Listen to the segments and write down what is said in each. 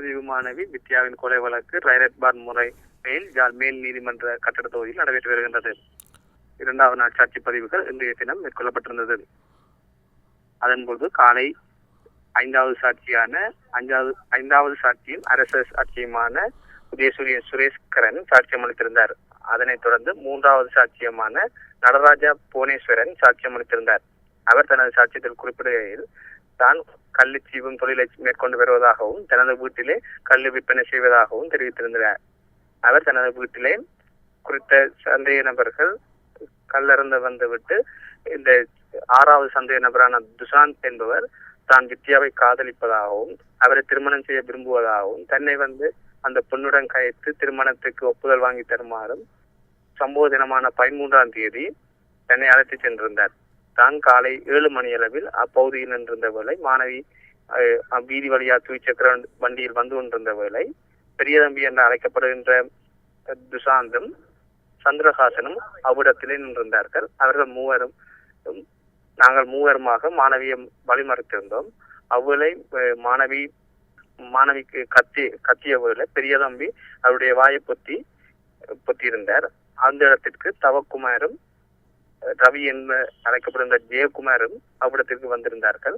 புலனாய்வு மாணவி வித்யாவின் கொலை வழக்கு ரைரட் பார் முறையில் மேல் மேல் நீதிமன்ற கட்டட தொகுதியில் நடைபெற்று வருகின்றது. இரண்டாவது நாள் சாட்சி பதிவுகள் இன்றைய தினம் மேற்கொள்ளப்பட்டிருந்தது. அதன்போது காலை ஐந்தாவது சாட்சியான அஞ்சாவது ஐந்தாவது சாட்சியும் அரச சாட்சியமான உதயசூரிய சுரேஷ்கரன் சாட்சியம் அளித்திருந்தார் அதனைத் தொடர்ந்து மூன்றாவது சாட்சியமான நடராஜா புவனேஸ்வரன் சாட்சியம் அளித்திருந்தார் அவர் தனது சாட்சியத்தில் குறிப்பிடுகையில் தான் கள்ளு தொழிலை மேற்கொண்டு வருவதாகவும் தனது வீட்டிலே கள்ளு விற்பனை செய்வதாகவும் தெரிவித்திருந்தார் அவர் தனது வீட்டிலே குறித்த சந்தேக நபர்கள் கல்லறந்து வந்துவிட்டு இந்த ஆறாவது சந்தேக நபரான துஷாந்த் என்பவர் தான் வித்யாவை காதலிப்பதாகவும் அவரை திருமணம் செய்ய விரும்புவதாகவும் தன்னை வந்து அந்த பெண்ணுடன் கயத்து திருமணத்துக்கு ஒப்புதல் வாங்கி தருமாறும் சம்பவ தினமான பதிமூன்றாம் தேதி தன்னை அழைத்து சென்றிருந்தார். தான் காலை ஏழு மணி அளவில் அப்பகுதியில் நின்றிருந்த வேளை மாணவி வீதி வழியா துவிச்சக்கர வண்டியில் வந்து கொண்டிருந்த வேளை பெரியதம்பி என்று அழைக்கப்படுகின்ற துஷாந்தும் சந்திரஹாசனும் அவ்விடத்திலே நின்றிருந்தார்கள். அவர்கள் மூவரும் நாங்கள் மூவருமாக மாணவியை வழிமறைத்திருந்தோம். அவ்வேளை மாணவி மாணவிக்கு கத்தி கத்திய வேளை பெரிய தம்பி அவருடைய வாயை பொத்தி பொத்தியிருந்தார். அந்த இடத்திற்கு தவக்குமாரும் ரவி என்று அழைக்கப்படுகிற ஜெயக்குமாரும் அவ்விடத்திற்கு வந்திருந்தார்கள்.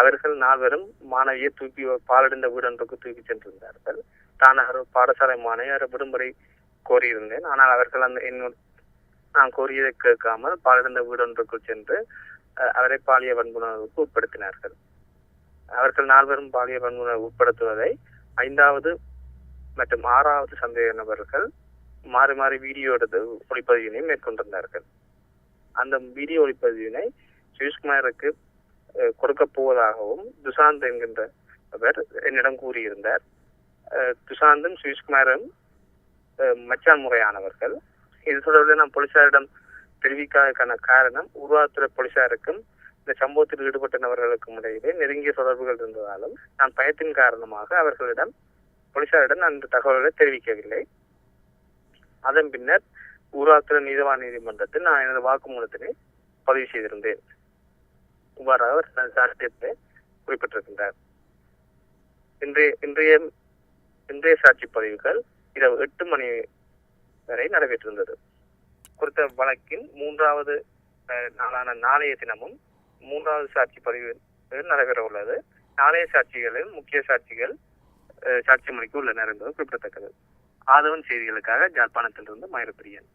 அவர்கள் நால்வரும் மாணவியை தூக்கி பாலடைந்த வீடொன்றுக்கு தூக்கி சென்றிருந்தார்கள். தான் அவர் பாடசாலை மாணவியர் விடுமுறை கோரியிருந்தேன். ஆனால் அவர்கள் அந்த என்னோட நான் கோரியதை கேட்காமல் பாலடைந்த வீடொன்றுக்குள் சென்று அவரை பாலிய வன்புணர்வுக்கு உட்படுத்தினார்கள். அவர்கள் நால்வரும் பாலிய வன்புணர்வு உட்படுத்துவதை ஐந்தாவது மற்றும் ஆறாவது சந்தேக நபர்கள் மாறி மாறி வீடியோ எடுத்து ஒளிப்பதிவினை மேற்கொண்டிருந்தார்கள். அந்த வீடியோ ஒளிப்பதிவினை சுயஷ்குமாருக்கு கொடுக்க கொடுக்கப் போவதாகவும் துஷாந்த் என்கின்ற அவர் என்னிடம் கூறியிருந்தார். அஹ், துஷாந்தும் சுயஷ்குமாரும் அஹ், மச்சான் முறையானவர்கள். இது தொடர்பில் நான் போலீசாரிடம் தெரிவிக்காததுக்கான காரணம் உருவாத்துறை போலீசாருக்கும் இந்த சம்பவத்தில் ஈடுபட்ட நபர்களுக்கும் இடையிலே நெருங்கிய தொடர்புகள் இருந்ததாலும் நான் பயத்தின் காரணமாக அவர்களிடம் போலீசாரிடம் நான் இந்த தகவல்களை தெரிவிக்கவில்லை. அதன் பின்னர் ஊராத்திர நீதவான் நீதிமன்றத்தில் நான் எனது வாக்குமூலத்தினை பதிவு செய்திருந்தேன். இவ்வாறாக அவர் தனது சாட்சியத்தை குறிப்பிட்டிருக்கின்றார். இன்றைய இன்றைய இன்றைய சாட்சி பதிவுகள் இரவு எட்டு மணி வரை நடைபெற்றிருந்தது. குறித்த வழக்கின் மூன்றாவது நாளான நாளைய தினமும் மூன்றாவது சாட்சி பதிவு நடைபெற உள்ளது. நாளைய சாட்சிகளில் முக்கிய சாட்சிகள் அஹ், சாட்சி மணிக்கு உள்ளனர் என்பது குறிப்பிடத்தக்கது. ஆதவன் செய்திகளுக்காக ஜாழ்ப்பாணத்திலிருந்து மயிரப்பிரியன்